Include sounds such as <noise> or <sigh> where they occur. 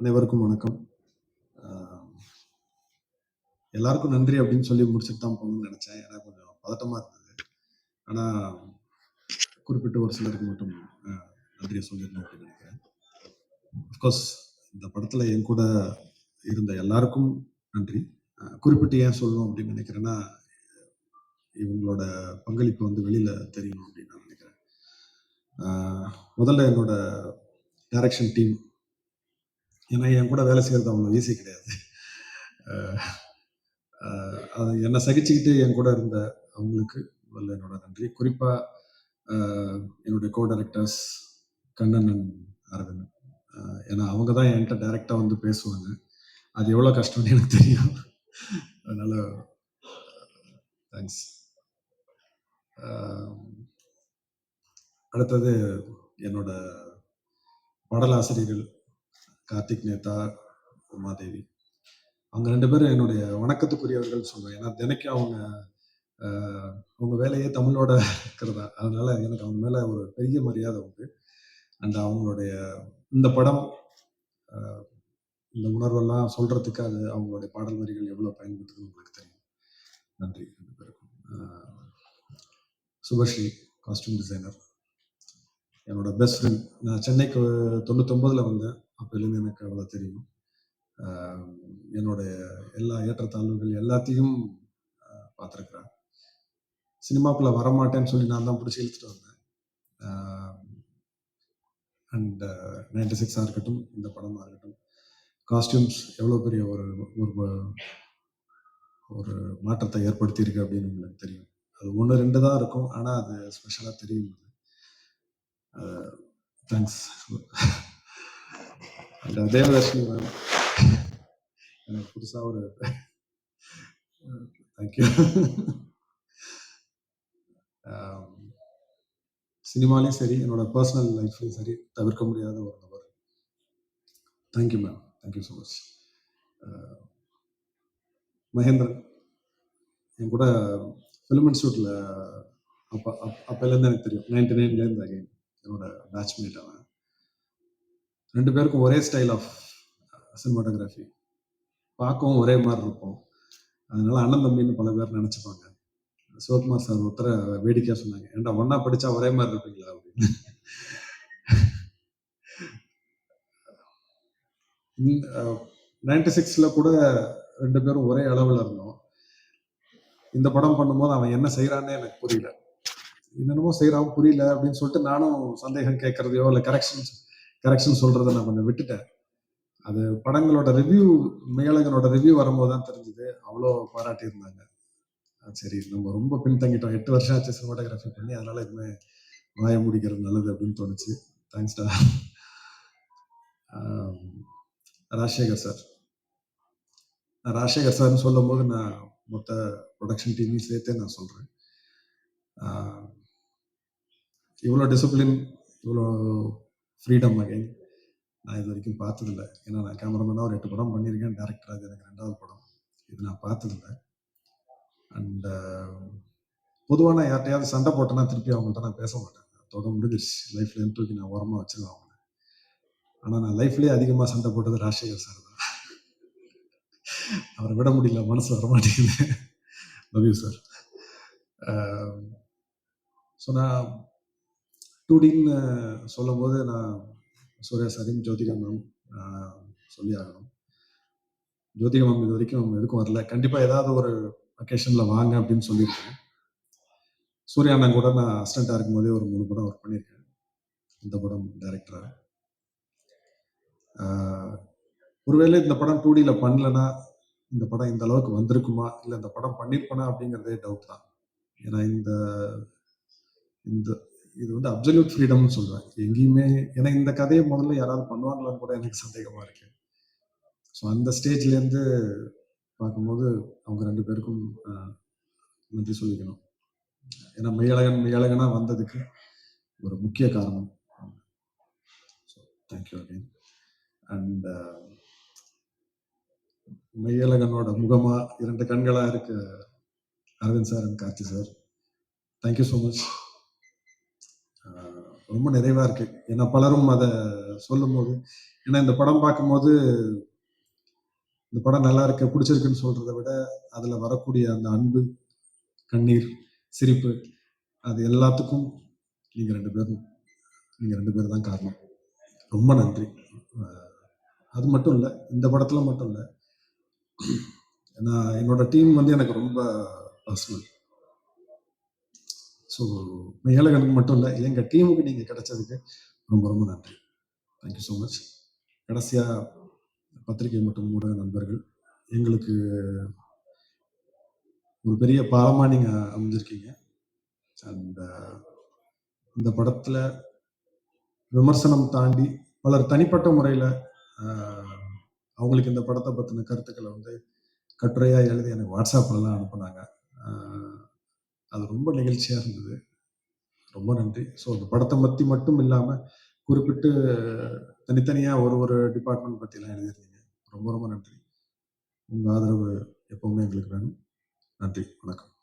அனைவருக்கும் வணக்கம். எல்லாருக்கும் நன்றி அப்படின்னு சொல்லி முடிச்சுட்டு தான் போகணும்னு நினைச்சேன். ஏன்னா கொஞ்சம் பதட்டமா இருந்தது. ஆனா குறிப்பிட்ட ஒரு சிலருக்கு மட்டும் நன்றியை சொல்லிடணும் அப்படின்னு நினைக்கிறேன். அஃப்கோர்ஸ் இந்த படத்துல என் கூட இருந்த எல்லாருக்கும் நன்றி. குறிப்பிட்டு ஏன் சொல்லணும் அப்படின்னு நினைக்கிறேன்னா இவங்களோட பங்களிப்பு வந்து வெளியில தெரியணும் அப்படின்னு நான் நினைக்கிறேன். முதல்ல என்னோட டைரக்ஷன் டீம் ஏன்னா என் கூட வேலை செய்கிறது அவ்வளோ ஈஸி கிடையாது. அது என்னை சகிச்சுக்கிட்டு என் கூட இருந்த அவங்களுக்கு முதல்ல என்னோட நன்றி. குறிப்பாக என்னுடைய co directors Kannan and Aravind. ஏன்னா அவங்க தான் என்கிட்ட டைரெக்டாக வந்து பேசுவாங்க. அது எவ்வளோ கஷ்டம்னு எனக்கு தெரியும். அதனால் தேங்க்ஸ் அடுத்தது என்னோட பாடலாசிரியர்கள் கார்த்திக் நேதா உமாதேவி. அவங்க ரெண்டு பேரும் என்னுடைய வணக்கத்துக்குரியவர்கள் சொல்லுவேன் ஏன்னா தினைக்கும் அவங்க அவங்க வேலையே தமிழோட இருக்கிறதா. அதனால எனக்கு அவங்க மேல ஒரு பெரிய மரியாதை உண்டு. அண்ட் அவங்களுடைய இந்த படம் இந்த உணர்வெல்லாம் சொல்றதுக்கு அது அவங்களுடைய பாடல் வரிகள் எவ்வளவு பயன்படுத்துன்னு உங்களுக்கு தெரியும். நன்றி ரெண்டு பேருக்கும். சுபஸ்ரீ காஸ்டியூம் டிசைனர் என்னோட பெஸ்ட் ஃப்ரெண்ட் நான் சென்னைக்கு தொண்ணூத்தொம்பதில் வந்தேன். அப்போலேருந்து எனக்கு அவ்வளோ தெரியும். என்னுடைய எல்லா ஏற்றத்தாழ்வுகள் எல்லாத்தையும் பார்த்துருக்குறேன் சினிமாக்குள்ளே வரமாட்டேன்னு சொல்லி நான் தான் பிடிச்சி இழுத்துட்டு வந்தேன். அண்ட் நைன்டி சிக்ஸாக இருக்கட்டும் இந்த படமாக இருக்கட்டும். காஸ்டியூம்ஸ் எவ்வளோ பெரிய ஒரு ஒரு ஒரு மாற்றத்தை ஏற்படுத்தியிருக்கு அப்படின்னு உங்களுக்கு தெரியும். அது ஒன்று ரெண்டு தான் இருக்கும். ஆனால் அது ஸ்பெஷலாக தெரியும். தேங்க்ஸ் <laughs> அந்த தேவதர்ஷினி மேம். எனக்கு புதுசாக ஒரு தேங்க்யூ சினிமாலையும் சரி என்னோட பர்சனல் லைஃப்லையும் சரி தவிர்க்க முடியாத ஒரு நபர். Thank you ma'am thank you so much Mahendran. என் கூட ஃபிலிம் இன்ஸ்டியூட்டில் அப்போ அப் அப்போலேருந்து எனக்கு தெரியும். நைன்டி நைன்லேருந்து அகைன் என்னோட பேட்ச்மேட் அவன். ரெண்டு பேருக்கும் ஒரே ஸ்டைல் ஆஃப் சினிமாட்டோகிராஃபி பார்க்கவும் ஒரே மாதிரி இருப்போம் அதனால அண்ணன் தம்பின்னு பல பேர் நினச்சிப்பாங்க. சிவகுமார் சார் ஒருத்தர வேடிக்கையாக சொன்னாங்க. ஏன்டா ஒன்னா படிச்சா ஒரே மாதிரி இருப்பீங்களா? அப்படின்னு. நைன்டி சிக்ஸில் uh, கூட ரெண்டு பேரும் ஒரே அளவில் இருந்தோம். இந்த படம் பண்ணும்போது அவன் என்ன செய்கிறான்னே எனக்கு புரியல. என்னென்னமோ செய்கிறான் புரியல அப்படின்னு சொல்லிட்டு நானும் சந்தேகம் கேட்கறதையோ இல்லை கரெக்ஷன் கரெக்ஷன் சொல்கிறத நான் கொஞ்சம் விட்டுட்டேன். அது படங்களோட ரிவ்யூ மேலகனோட ரிவ்யூ வரும்போது தான் தெரிஞ்சுது. அவ்வளோ பாராட்டியிருந்தாங்க சரி நம்ம ரொம்ப பின்தங்கிட்டோம். எட்டு வருஷம் ஆச்சு சினிமாட்டோகிராஃபி பண்ணி அதனால இனிமே வாய முடிக்கிறது நல்லது அப்படின்னு தோணுச்சு. தேங்க்ஸ்டா ராஜசேகர் சார் நான் ராஜசேகர் சார்னு சொல்லும் போது நான் மொத்த ப்ரொடக்ஷன் டீமையும் சேர்த்தே நான் சொல்கிறேன் இவ்வளோ டிசிப்ளின் இவ்வளோ ஃப்ரீடம் அகைன் நான் இது வரைக்கும் பார்த்ததில்ல. ஏன்னா நான் கேமராமேனாக ஒரு எட்டு படம் பண்ணியிருக்கேன். டேரக்டர் அது எனக்கு ரெண்டாவது படம். இது நான் பார்த்ததில்ல. அண்ட் uh, பொதுவாக நான் யார்ட்டையாவது சண்டை போட்டேன்னா திருப்பி அவங்கள்ட்ட நான் பேச மாட்டேன். அதோட முடிஞ்சிருச்சு. லைஃப்ல தூக்கி நான் உரமாக வச்சிருவேன் அவங்க ஆனால் நான் லைஃப்லேயே அதிகமாக சண்டை போட்டது ராஜசேகர் சார் தான். அவரை விட முடியல. மனசு வர மாட்டேங்குது. லவ் யூ சார் ஸோ நான் டூடின்னு சொல்லும் போது நான் சூர்யா சாரையும் ஜோதிகா மேம் சொல்லி ஆகணும். ஜோதிகா மேம் இது வரைக்கும் எதுக்கும் வரல. கண்டிப்பாக ஏதாவது ஒரு அக்கேஷனில் வாங்க அப்படின்னு சொல்லியிருக்கேன். சூர்யா அண்ணன் கூட நான் அசிஸ்டண்ட்டாக இருக்கும்போதே ஒரு மூணு படம் ஒர்க் பண்ணியிருக்கேன். இந்த படம் டைரக்டராக ஒருவேளை இந்த படம் டூ டியில் பண்ணலன்னா இந்த படம் இந்த அளவுக்கு வந்திருக்குமா? இல்லை இந்த படம் பண்ணியிருப்பனா அப்படிங்கிறதே டவுட் தான். ஏன்னா இந்த இந்த இது வந்து அப்சல்யூட் ஃப்ரீடம்னு சொல்றேன் எங்கேயுமே ஏன்னா இந்த கதையை முதல்ல யாராவது பண்ணுவாங்களான்னு கூட எனக்கு சந்தேகமா இருக்கு. ஸோ அந்த ஸ்டேஜ்லேருந்து பார்க்கும்போது அவங்க ரெண்டு பேருக்கும் நன்றி சொல்லிக்கணும். ஏன்னா மெய்யழகன் மெய்யழகனா வந்ததுக்கு ஒரு முக்கிய காரணம். So thank you again and மெய்யழகனோட முகமா இரண்டு கண்களா இருக்க Aravind sir and Karthi sir thank you so much ரொம்ப நிறைவாக இருக்கு. ஏன்னா பலரும் அதை சொல்லும்போது ஏன்னா இந்த படம் பார்க்கும்போது இந்த படம் நல்லா இருக்கு பிடிச்சிருக்குன்னு சொல்றதை விட அதில் வரக்கூடிய அந்த அன்பு கண்ணீர் சிரிப்பு அது எல்லாத்துக்கும் நீங்கள் ரெண்டு பேரும் நீங்கள் ரெண்டு பேரும் தான் காரணம். ரொம்ப நன்றி. அது மட்டும் இல்லை இந்த படத்தில் மட்டும் இல்லை நான் என்னோட டீம் வந்து எனக்கு ரொம்ப பர்சனல். ஸோ ஏழகனுக்கு மட்டும் இல்லை எங்கள் டீமுக்கு நீங்கள் கிடைச்சதுக்கு ரொம்ப ரொம்ப நன்றி. தேங்க்யூ ஸோ மச் கடைசியாக பத்திரிகை மற்றும் ஊடக நண்பர்கள் எங்களுக்கு ஒரு பெரிய பாலமாக நீங்கள் அமைஞ்சிருக்கீங்க. அந்த இந்த படத்தில் விமர்சனம் தாண்டி பலர் தனிப்பட்ட முறையில் அவங்களுக்கு இந்த படத்தை பற்றின கருத்துக்களை வந்து கட்டுரையாக எழுதி எனக்கு வாட்ஸ்அப்லலாம் அனுப்புனாங்க. அது ரொம்ப நிகழ்ச்சியாக இருந்தது. ரொம்ப நன்றி. ஸோ அந்த படத்தை பற்றி மட்டும் இல்லாமல் குறிப்பிட்டு தனித்தனியாக ஒரு ஒரு டிபார்ட்மெண்ட் பற்றிலாம் எழுதியிருந்தீங்க. ரொம்ப ரொம்ப நன்றி. உங்கள் ஆதரவு எப்பவுமே எங்களுக்கு வேணும். நன்றி. வணக்கம்.